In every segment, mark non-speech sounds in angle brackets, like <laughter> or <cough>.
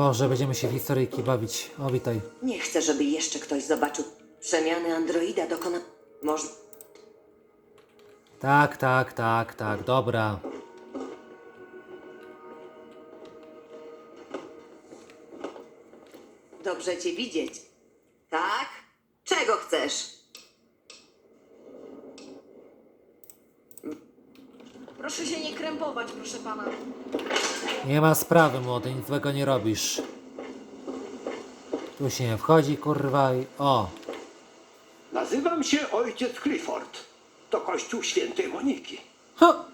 Boże, będziemy się w historyjki bawić. O, witaj. Nie chcę, żeby jeszcze ktoś zobaczył. Przemiany androida dokona... Można... Tak, tak, tak, tak, dobra. Dobrze cię widzieć. Tak? Czego chcesz? Proszę się nie krępować, proszę pana. Nie ma sprawy, młody, nic złego nie robisz. Tu się nie wchodzi, kurwa, i... O! Nazywam się ojciec Clifford. To kościół świętej Moniki. Ha!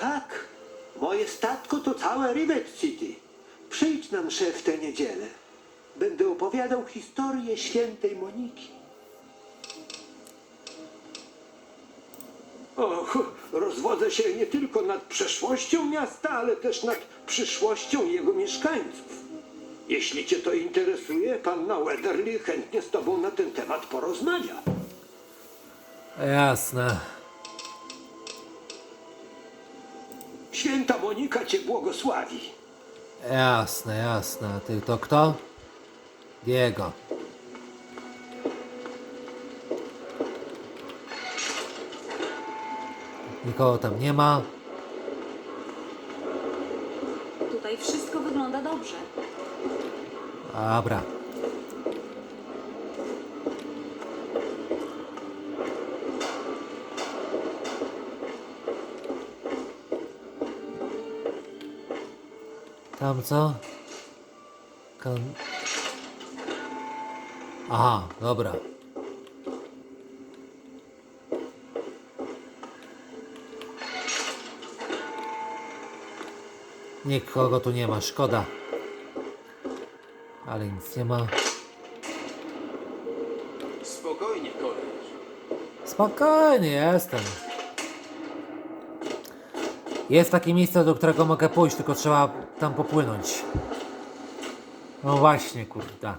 Tak, moje statko to całe Rivet City. Przyjdź na mszę w tę niedzielę. Będę opowiadał historię świętej Moniki. Och, rozwodzę się nie tylko nad przeszłością miasta, ale też nad przyszłością jego mieszkańców. Jeśli cię to interesuje, panna Weatherly chętnie z tobą na ten temat porozmawia. Jasne. Święta Monika cię błogosławi. Jasne, jasne. A Ty to kto? Diego. Nikogo tam nie ma. Tutaj wszystko wygląda dobrze. Dobra. Tam co? Kan... Aha, dobra. Nikogo tu nie ma, szkoda. Ale nic nie ma. Spokojnie, koleś. Spokojnie, jestem. Jest takie miejsce, do którego mogę pójść, tylko trzeba tam popłynąć. No właśnie, kurde.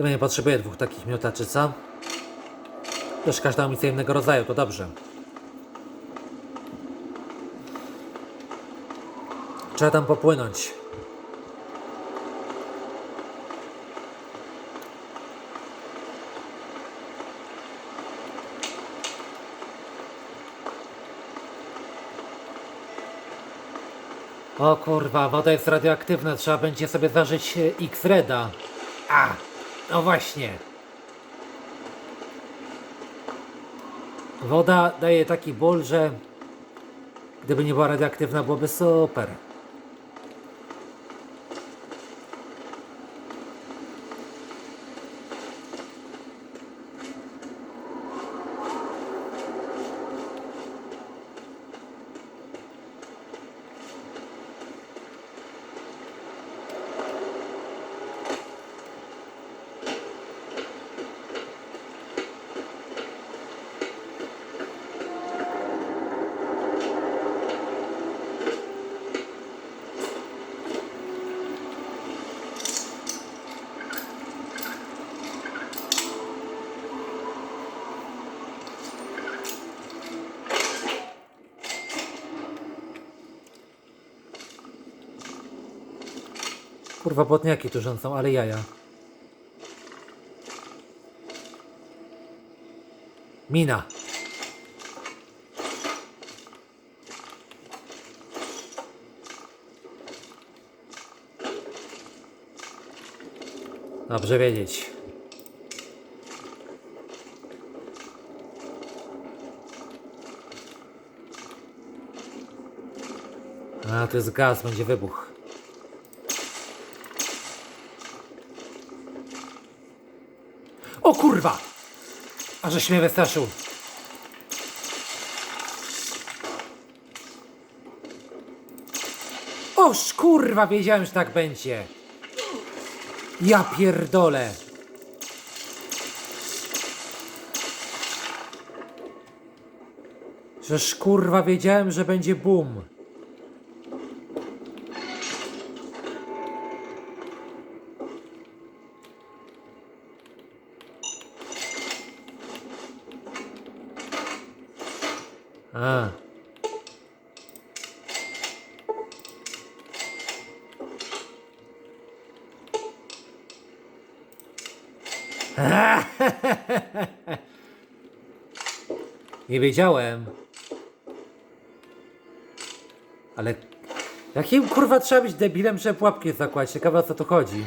Chyba nie potrzebuję dwóch takich miotaczy, co? Też każda amunicja innego rodzaju, to dobrze. Trzeba tam popłynąć. O kurwa, woda jest radioaktywna, trzeba będzie sobie zażyć e, X-Reda. A, no właśnie. Woda daje taki ból, że gdyby nie była radioaktywna, byłoby super. Kurwa, błotniaki tu rządzą, ale jaja. Mina. Dobrze wiedzieć. A, to jest gaz, będzie wybuch. O kurwa! A żeś mnie wystraszył. Oż kurwa, wiedziałem, że tak będzie. Ja pierdolę. Żeż kurwa wiedziałem, że będzie boom. A. <laughs> Nie wiedziałem. Ale jakim kurwa trzeba być debilem, żeby pułapki zakładać? Ciekawe o co to chodzi.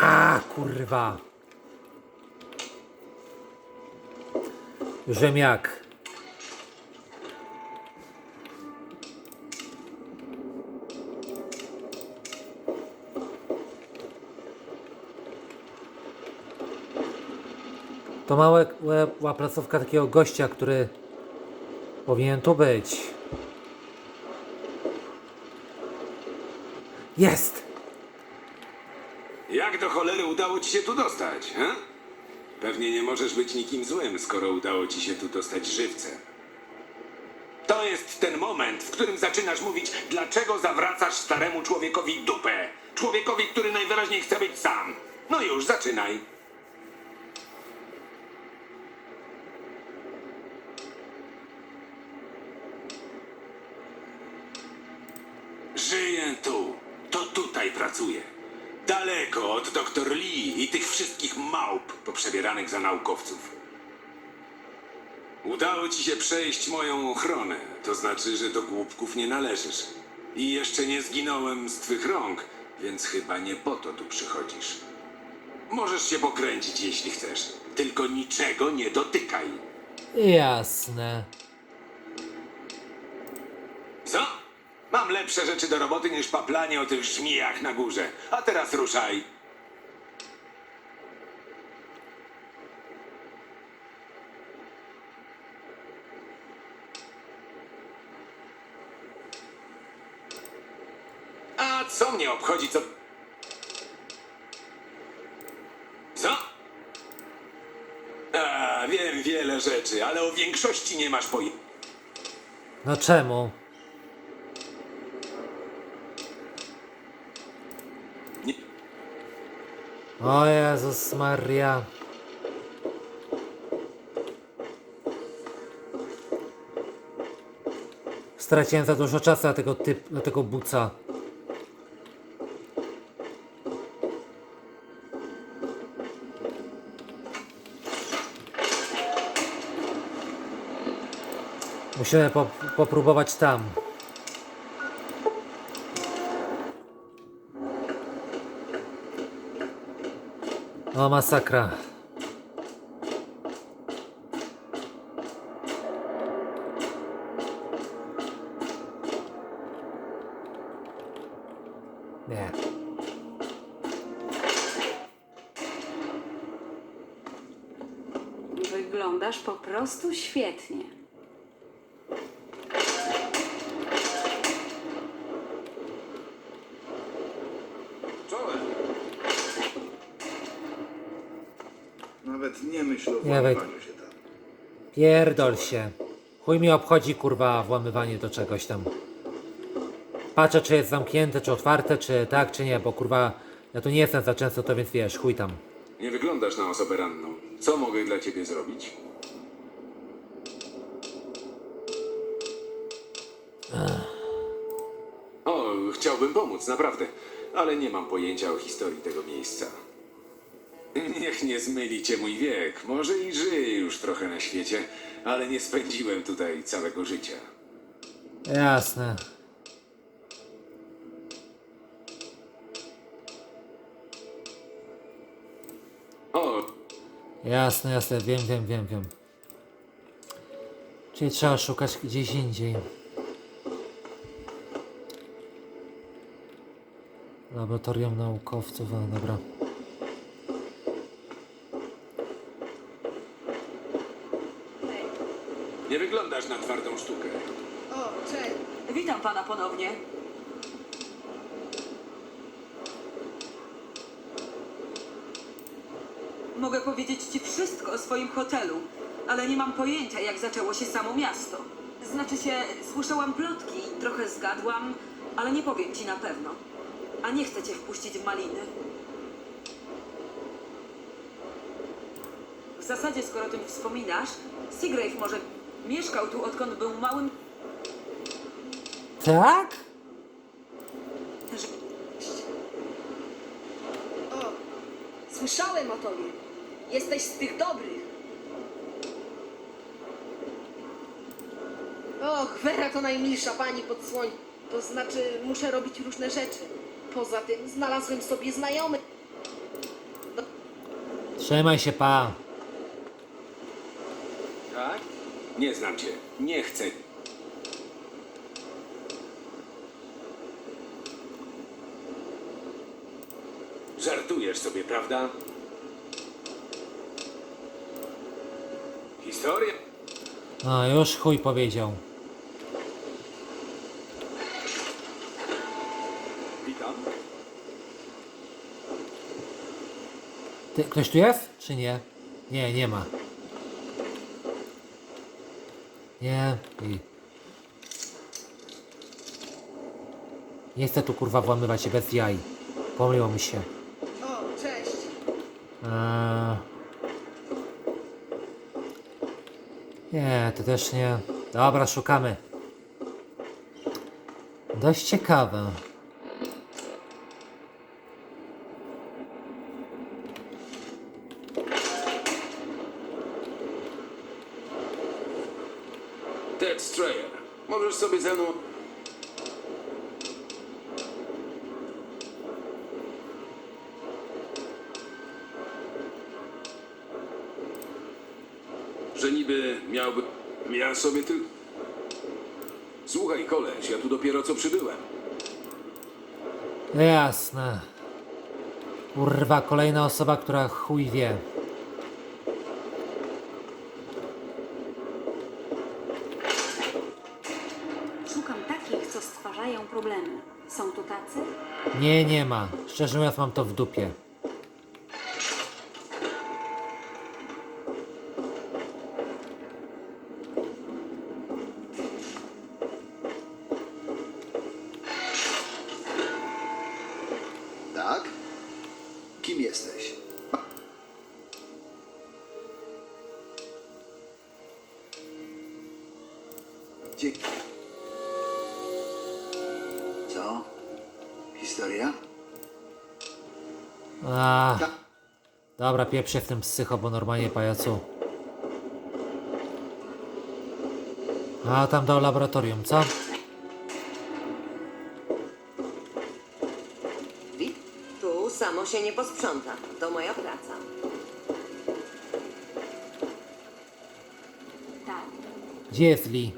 A kurwa. Jak. To mała placówka takiego gościa, który powinien tu być. Jest! Jak do cholery udało ci się tu dostać, he? Pewnie nie możesz być nikim złym, skoro udało ci się tu dostać żywcem. To jest ten moment, w którym zaczynasz mówić, dlaczego zawracasz staremu człowiekowi dupę. Człowiekowi, który najwyraźniej chce być sam. No już, zaczynaj. Żyję tu. To tutaj pracuję. Daleko od doktor Lee i tych wszystkich małp poprzebieranych za naukowców. Udało ci się przejść moją ochronę. To znaczy, że do głupków nie należysz. I jeszcze nie zginąłem z twych rąk, więc chyba nie po to tu przychodzisz. Możesz się pokręcić, jeśli chcesz. Tylko niczego nie dotykaj. Jasne. Co? Mam lepsze rzeczy do roboty niż paplanie o tych żmijach na górze. A teraz ruszaj. A co mnie obchodzi, co... Co? A, wiem wiele rzeczy, ale o większości nie masz pojęcia. No czemu? Nie- O Jezus Maria. Straciłem za dużo czasu na tego typ, na tego buca. Musimy po, popróbować tam. O masakra. Nie. Wyglądasz po prostu świetnie. Czołem. Nawet nie myśl o Nie, wej- włamywaniu się tam. Pierdol się. Chuj mi obchodzi kurwa włamywanie do czegoś tam. Patrzę czy jest zamknięte, czy otwarte, czy tak, czy nie, bo kurwa ja tu nie jestem za często, to więc wiesz, chuj tam. Nie wyglądasz na osobę ranną. Co mogę dla ciebie zrobić? O, chciałbym pomóc, naprawdę, ale nie mam pojęcia o historii tego miejsca. Niech nie zmyli cię mój wiek. Może i żyję już trochę na świecie, ale nie spędziłem tutaj całego życia. Jasne. O, Jasne, jasne, wiem, wiem, wiem, wiem. Czyli trzeba szukać gdzieś indziej. Laboratorium naukowców, no dobra. Na twardą sztukę. O, cześć. Witam pana ponownie. Mogę powiedzieć ci wszystko o swoim hotelu, ale nie mam pojęcia, jak zaczęło się samo miasto. Znaczy się, słyszałam plotki i trochę zgadłam, ale nie powiem ci na pewno. A nie chcę cię wpuścić w maliny. W zasadzie, skoro o tym wspominasz, Seagrave może mieszkał tu, odkąd był małym Tak? O, słyszałem o tobie. Jesteś z tych dobrych. Och, Vera to najmilsza pani pod słońcem. To znaczy, muszę robić różne rzeczy. Poza tym znalazłem sobie znajomych. Trzymaj się, pa. Tak? Nie znam cię. Nie chcę. Żartujesz sobie, prawda? Historia? A, już chuj powiedział. Witam. Ty, ktoś tu jest? Czy nie? Nie, nie ma. Nie i... Nie chcę tu kurwa włamywać się bez jaj. Pomyliło mi się. O, cześć. Eee... Nie, to też nie. Dobra, szukamy. Dość ciekawe. Ted Strayer. Możesz sobie ze mną... Że niby miałby... Ja sobie ty... Słuchaj, koleś, ja tu dopiero co przybyłem. Jasne. Kurwa, kolejna osoba, która chuj wie. Szukam takich, co stwarzają problemy. Są tu tacy? Nie, nie ma. Szczerze mówiąc, mam to w dupie. Dobra, pieprzę w tym psycho, bo normalnie pajacu. A tam do laboratorium, co? Wit? Tu samo się nie posprząta. To moja praca. Tak. Gdzie jest Lee?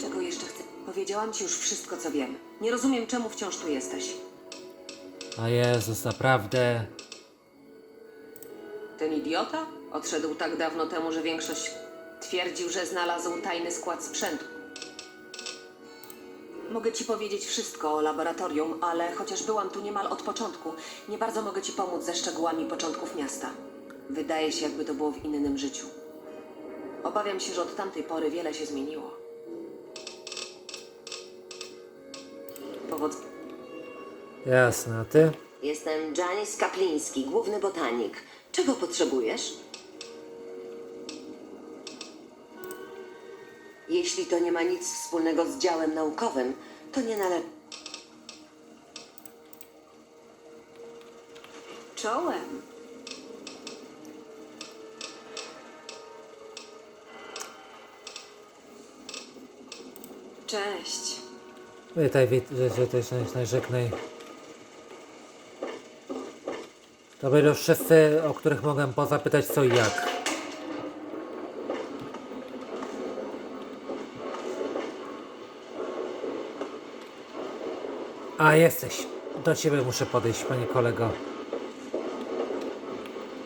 Czego jeszcze chcę? Powiedziałam ci już wszystko, co wiem. Nie rozumiem, czemu wciąż tu jesteś. A Jezus, naprawdę. Idiota odszedł tak dawno temu, że większość twierdził, że znalazł tajny skład sprzętu. Mogę ci powiedzieć wszystko o laboratorium, ale chociaż byłam tu niemal od początku, nie bardzo mogę ci pomóc ze szczegółami początków miasta. Wydaje się, jakby to było w innym życiu. Obawiam się, że od tamtej pory wiele się zmieniło. Powod... Jasne, a ty? Jestem Janis Kapliński, główny botanik. Czego potrzebujesz? Jeśli to nie ma nic wspólnego z działem naukowym, to nie należy. Czołem. Cześć. Witaj, wit, że, że to jest najżeknej. To będą wszyscy, o których mogę pozapytać co i jak. A, jesteś. Do ciebie muszę podejść, panie kolego.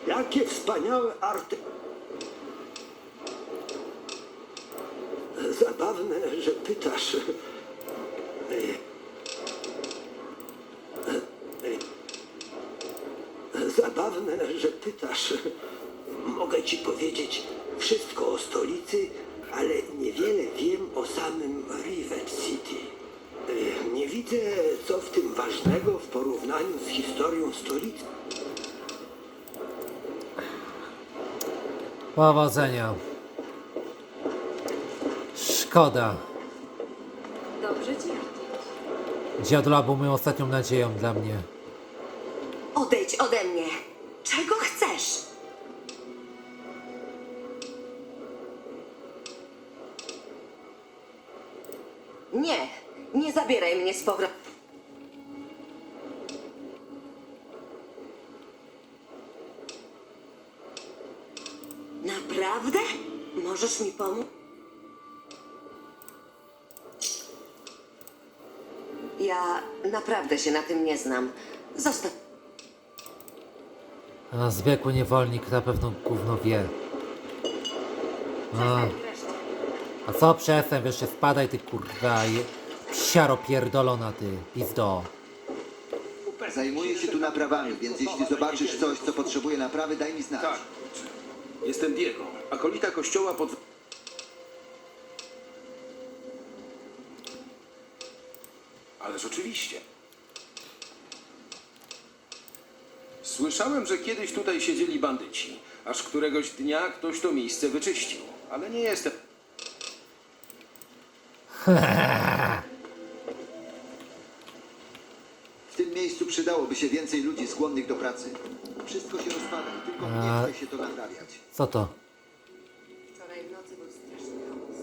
Jakie wspaniałe arty... Zabawne, że pytasz. Pytasz. <laughs> Mogę ci powiedzieć wszystko o stolicy, ale niewiele wiem o samym Rivet City. E, Nie widzę, co w tym ważnego w porównaniu z historią stolicy. Powodzenia. Szkoda. Dobrze ci widzieć. Dziadula był moją ostatnią nadzieją dla mnie. Odejdź ode mnie. Czego zabieraj mnie z powrotem. Naprawdę? Możesz mi pomóc? Ja naprawdę się na tym nie znam. Zostaw. A zwykły niewolnik na pewno gówno wie. A, a co przestań, wiesz, spadaj ty kurwa je... Psiaro pierdolona ty, pizdo. Zajmuję się tu naprawami, więc jeśli zobaczysz coś, co potrzebuje naprawy, daj mi znać. Tak. Jestem Diego, akolita kościoła pod... Ależ oczywiście. Słyszałem, że kiedyś tutaj siedzieli bandyci, aż któregoś dnia ktoś to miejsce wyczyścił. Ale nie jestem... <laughs> miejscu przydałoby się więcej ludzi skłonnych do pracy. Wszystko się rozpada i tylko A- nie chce się to naprawiać. Co to? Wczoraj w nocy był straszny chaos.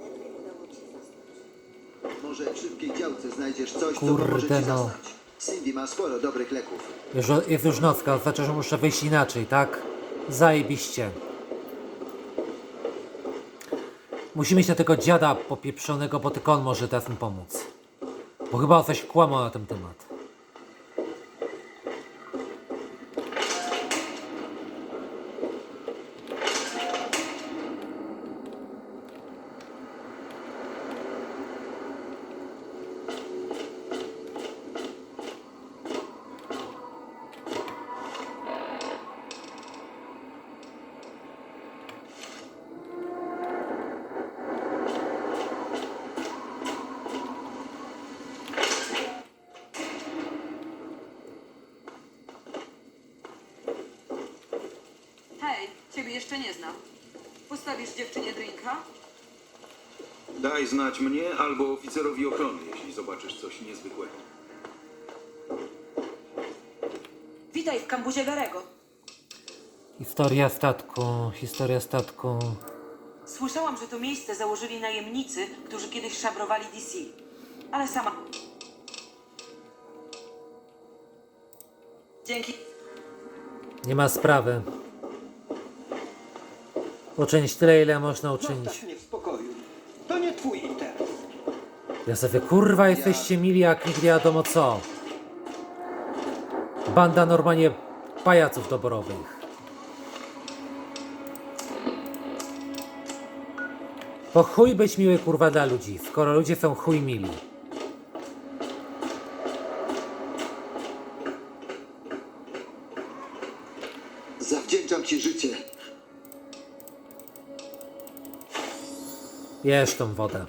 Ledwie udało ci zasnąć. Może w szybkiej działce znajdziesz coś, co Kurde, pomoże ci no. zasnąć. Cindy ma sporo dobrych leków. Już, jest już nocka, to znaczy, że muszę wyjść inaczej, tak? Zajebiście. Musimy iść na tego dziada popieprzonego, bo tylko on może teraz mi pomóc. Bo chyba on coś kłamał na ten temat. Jeszcze nie znam. Postawisz dziewczynie drinka? Daj znać mnie albo oficerowi ochrony, jeśli zobaczysz coś niezwykłego. Witaj w kambuzie Garego. Historia statku, historia statku. Słyszałam, że to miejsce założyli najemnicy, którzy kiedyś szabrowali DC. Ale sama... Dzięki. Nie ma sprawy. Uczynić tyle, ile można uczynić. Zostaw mnie w spokoju. To nie twój interes. Ja sobie, kurwa, jesteście mili jak nigdy wiadomo co. Banda normalnie pajaców doborowych. Po chuj być miły, kurwa, dla ludzi, skoro ludzie są chuj mili. Jesz tą wodę.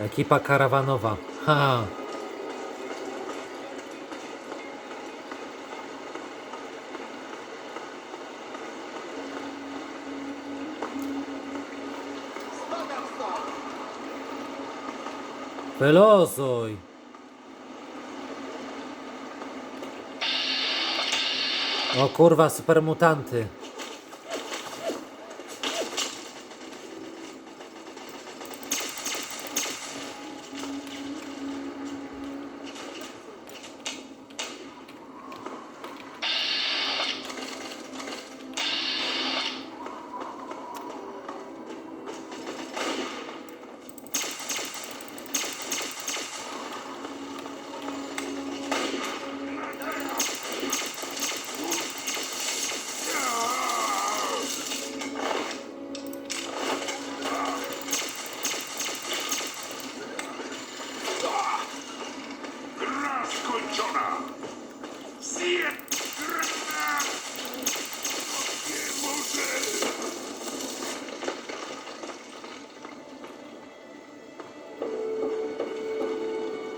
Ekipa karawanowa. Ha. Wylozuj. O kurwa, supermutanty.